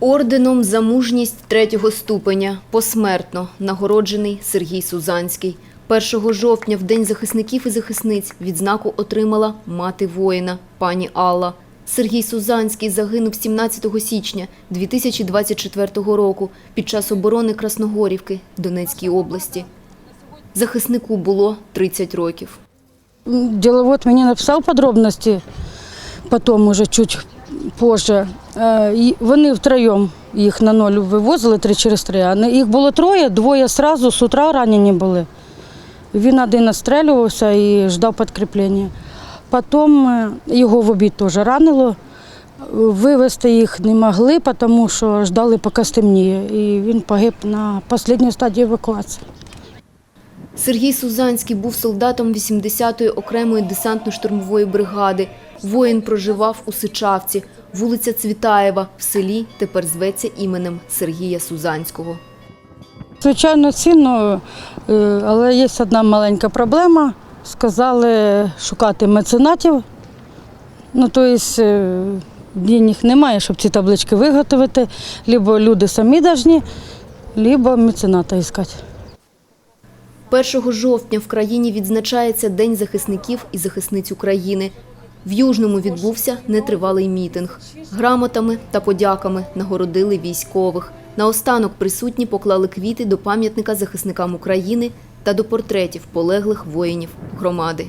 Орденом за мужність третього ступеня посмертно нагороджений Сергій Сузанський. 1 жовтня, в День захисників і захисниць, відзнаку отримала мати воїна, пані Алла. Сергій Сузанський загинув 17 січня 2024 року під час оборони Красногорівки Донецькій області. Захиснику було 30 років. Деловод мені написав подробності, потім уже чуть позже. Е, Вони втроєм їх на ноль вивозили три через три. А їх було троє, двоє одразу з утра ранені були. Він один настрелювався і ждав підкріплення. Потім е, його в обід теж ранило. Вивезти їх не могли, тому що ждали, поки стемніє. І він погиб на останній стадії евакуації. Сергій Сузанський був солдатом 80-ї окремої десантно-штурмової бригади. Воїн проживав у Сичавці, вулиця Цвітаєва, в селі тепер зветься іменем Сергія Сузанського. Звичайно, цінно, е, але є одна маленька проблема. Сказали шукати меценатів. Ну, тобто, е, денег немає, щоб ці таблички виготовити. Либо люди самі повинні, либо мецената іскати. 1 жовтня в країні відзначається День захисників і захисниць України. В Южному відбувся нетривалий мітинг. Грамотами та подяками нагородили військових. Наостанок присутні поклали квіти до пам'ятника захисникам України та до портретів полеглих воїнів громади.